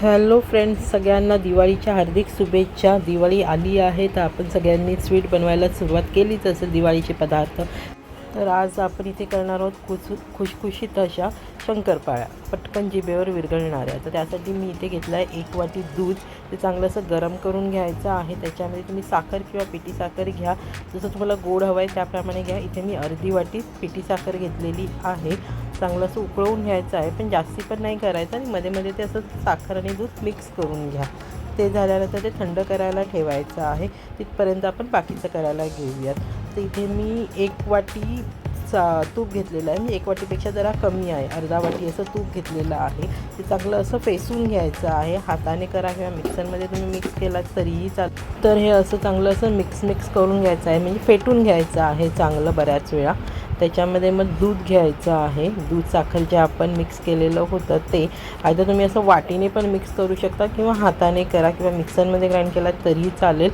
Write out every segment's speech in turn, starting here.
Hello friends सगळ्यांना दिवाळीच्या हार्दिक शुभेच्छा. दिवाळी आली आहे तर आपण सगळ्यांनी स्वीट बनवायला सुरुवात केलीच असेल दिवाळीचे पदार्थ. तर आज आपण इथे करणार आहोत खुस खुशखुशीत अशा शंकरपाळ्या पटकन जिभेवर विरघळणाऱ्या. तर त्यासाठी मी इथे घेतलं आहे एक वाटी दूध. ते चांगलं असं गरम करून घ्यायचं आहे. त्याच्यामध्ये तुम्ही साखर किंवा पिठी साखर घ्या. जसं तुम्हाला गोड हवं आहे त्याप्रमाणे घ्या. इथे मी अर्धी वाटी पिठी साखर घेतलेली आहे. चांगलं असं उकळवून घ्यायचं आहे पण जास्ती पण नाही करायचं आणि मध्ये मध्ये ते असं साखर आणि दूध मिक्स करून घ्या. ते झाल्यानंतर ते थंड करायला ठेवायचं आहे. तिथपर्यंत आपण बाकीचं करायला घेऊयात. तर इथे मी एक वाटी चा तूप घेतलेलं आहे. म्हणजे एक वाटीपेक्षा जरा कमी आहे. अर्धा वाटी असं तूप घेतलेलं आहे. ते चांगलं असं फेसून घ्यायचं आहे. हाताने करा किंवा मिक्सरमध्ये तुम्ही मिक्स केलात तरीही चाल तर हे असं चांगलं असं मिक्स मिक्स करून घ्यायचं आहे. म्हणजे फेटून घ्यायचं आहे चांगलं बऱ्याच वेळा. त्याच्यामध्ये मग दूध घ्यायचं आहे. दूध साखर जे आपण मिक्स केलेलं होतं ते. आता तुम्ही असं वाटीने पण मिक्स करू शकता किंवा हाताने करा किंवा मिक्सरमध्ये ग्राइंड केला तरीही चालेल.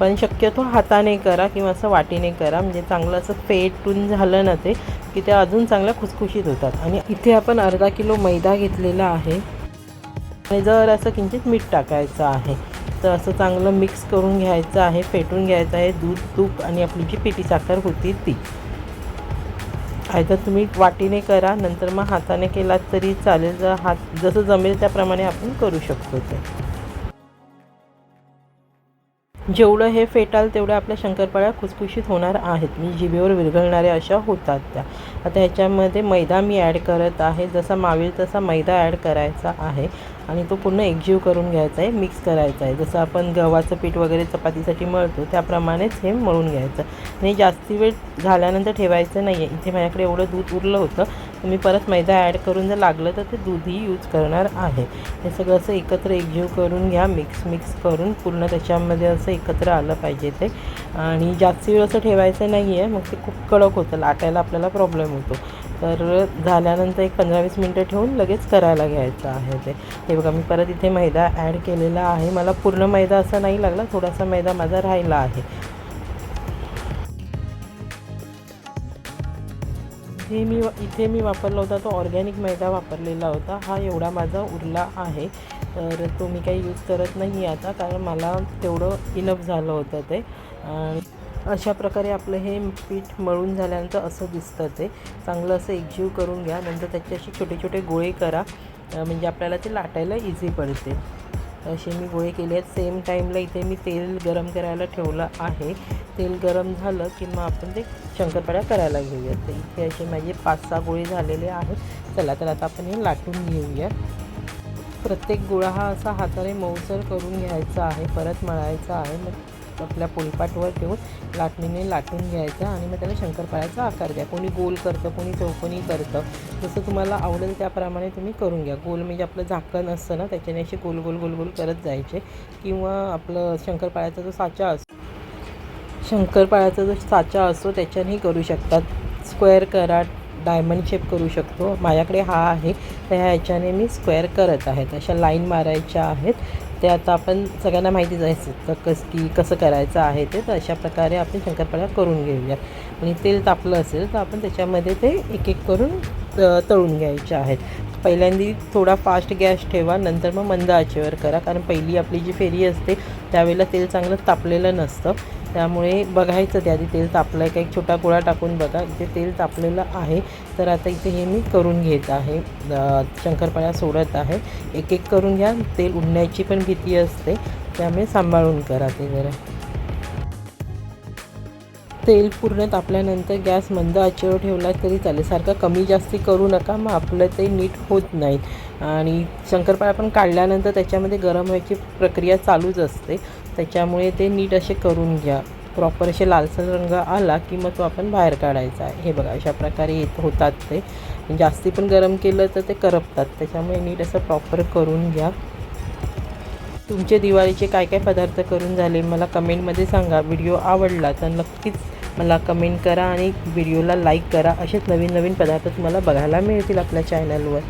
पण शक्यतो हाताने करा किंवा असं वाटीने करा. म्हणजे चांगलं असं फेटून झालं ना ते की ते अजून चांगल्या खुसखुशीत होतात. आणि इथे आपण अर्धा किलो मैदा घेतलेला आहे. आणि जर असं किंचित मीठ टाकायचं आहे तर असं चांगलं मिक्स करून घ्यायचं आहे फेटून घ्यायचं आहे. दूध तूप आणि आपली जी पिठी साखर होती ती. फायदा तुम्ही वाटीने करा नंतर मग हाताने केलात तरी चालेल. जर हात जसं जमेल त्याप्रमाणे आपण करू शकतो ते. जेवढं हे फेटाल तेवढं आपल्या शंकरपाळ्या खुसखुशीत होणार आहेत. म्हणजे जिभेवर विरघळणाऱ्या अशा होतात त्या. आता ह्याच्यामध्ये मैदा मी ॲड करत आहे. जसा मावेल तसा मैदा ॲड करायचा आहे. आणि तो पूर्ण एकजीव करून घ्यायचा आहे मिक्स करायचा आहे. जसं आपण गव्हाचं पीठ वगैरे चपातीसाठी मळतो त्याप्रमाणेच हे मळून घ्यायचं. आणि जास्ती वेळ झाल्यानंतर ठेवायचं नाही आहे इथे माझ्याकडे एवढं दूध उरलं होतं. तर मी परत मैदा ॲड करून जर लागलं तर ते दूधही यूज करणार आहे. हे सगळं असं एकत्र एकजीव करून घ्या मिक्स मिक्स करून पूर्ण त्याच्यामध्ये असं एकत्र आलं पाहिजे ते. आणि जास्ती वेळ असं ठेवायचं नाही आहे मग ते खूप कडक होतं. लाटायला आपल्याला प्रॉब्लेम होतो. तर झाल्यानंतर एक पंधरा वीस मिनटं ठेवून लगेच करायला घ्यायचं आहे ते. हे बघा मी परत इथे मैदा ॲड केलेला आहे. मला पूर्ण मैदा असा नाही लागला थोडासा मैदा माझा राहिला आहे. हे मी इथे मी वापरला होता तो ऑर्गॅनिक मैदा वापरलेला होता. हा एवढा माझा उरला आहे. तर तो मी काही यूज करत नाही आता कारण मला तेवढं इनफ झालं होतं ते. आणि अशा प्रकारे आपलं हे पीठ मळून झाल्यानंतर असं दिसतं ते. चांगलं असं एकजीव करून घ्या. नंतर त्याचे असे छोटे छोटे गोळे करा. म्हणजे आपल्याला ते लाटायला इझी पडते. असे मी गोळे केले आहेत. सेम टाईमला इथे मी तेल गरम करायला ठेवलं आहे. तेल गरम झालं की मग आपण ते शंकरपाड्या करायला घेऊयात. तर इथे असे माझे पाच सहा गोळे झालेले आहेत. चला तर आता आपण हे लाटून घेऊया प्रत्येक गोळा हा असा हाताने मऊसर करून घ्यायचा आहे. परत मळायचा आहे. मग आपल्या पोळीपाटवर ठेवून लाटणीने लाटून घ्यायचं आणि मग त्याला शंकरपाळ्याचा आकार द्या. कोणी गोल करतं कोणी चौकोनी करतं. जसं तुम्हाला आवडेल त्याप्रमाणे तुम्ही करून घ्या. गोल म्हणजे आपलं झाकण असतं ना त्याच्याने असे गोल गोल गोल गोल करत जायचे. किंवा आपलं शंकरपाळ्याचा जो साचा असतो शंकरपाळ्याचा जो साचा असतो त्याच्यानेही करू शकतात. स्क्वेअर करा डायमंड शेप करू शकतो. माझ्याकडे हा आहे तर ह्याच्याने मी स्क्वेअर करत आहेत. अशा लाईन मारायच्या आहेत. ते आता आपण सगळ्यांना माहितीच आहे. तर कस की कसं करायचं आहे ते तर अशा प्रकारे आपण शंकरपाळ्या करून घेऊया आणि तेल तापलं असेल तर आपण त्याच्यामध्ये ते एक एक करून तळून घ्यायचे आहेत. पहिल्यांदी थोडा फास्ट गॅस ठेवा नंतर मग मंद आचेवर करा. कारण पहिली आपली जी फेरी असते त्यावेळेला तेल चांगलं तापलेलं नसतं. त्यामुळे बघायचं त्या आधी तेल तापलं आहे का? एक छोटा गोळा टाकून बघा. इथे तेल तापलेलं आहे. तर आता इथे हे मी करून घेत आहे. शंकरपाळ्या सोडत आहे. एक एक करून घ्या. तेल उडण्याची पण भीती असते. त्यामुळे सांभाळून करा ते जरा. तेल पूर्ण तापल्यानंतर गॅस मंद आचेवर ठेवला तरी चालेल. सारखं कमी जास्ती करू नका मग आपलं ते नीट होत नाही. आणि शंकरपाळ्या पण काढल्यानंतर त्याच्यामध्ये गरम व्हायची प्रक्रिया चालूच असते. त्याच्यामुळे ते नीट असे करून घ्या. प्रॉपर असे लालसर रंग आला की मग तो आपण बाहेर काढायचा आहे. हे बघा अशा प्रकारे येत होतात ते. जास्ती पण गरम केलं तर ते करपतात. त्याच्यामुळे नीट असं प्रॉपर करून घ्या. तुमचे दिवाळीचे काय काय पदार्थ करून झाले मला कमेंटमध्ये सांगा. व्हिडिओ आवडला तर नक्कीच मला कमेंट करा आणि व्हिडिओला लाईक करा. असेच नवीन नवीन पदार्थ तुम्हाला बघायला मिळतील आपल्या चॅनलवर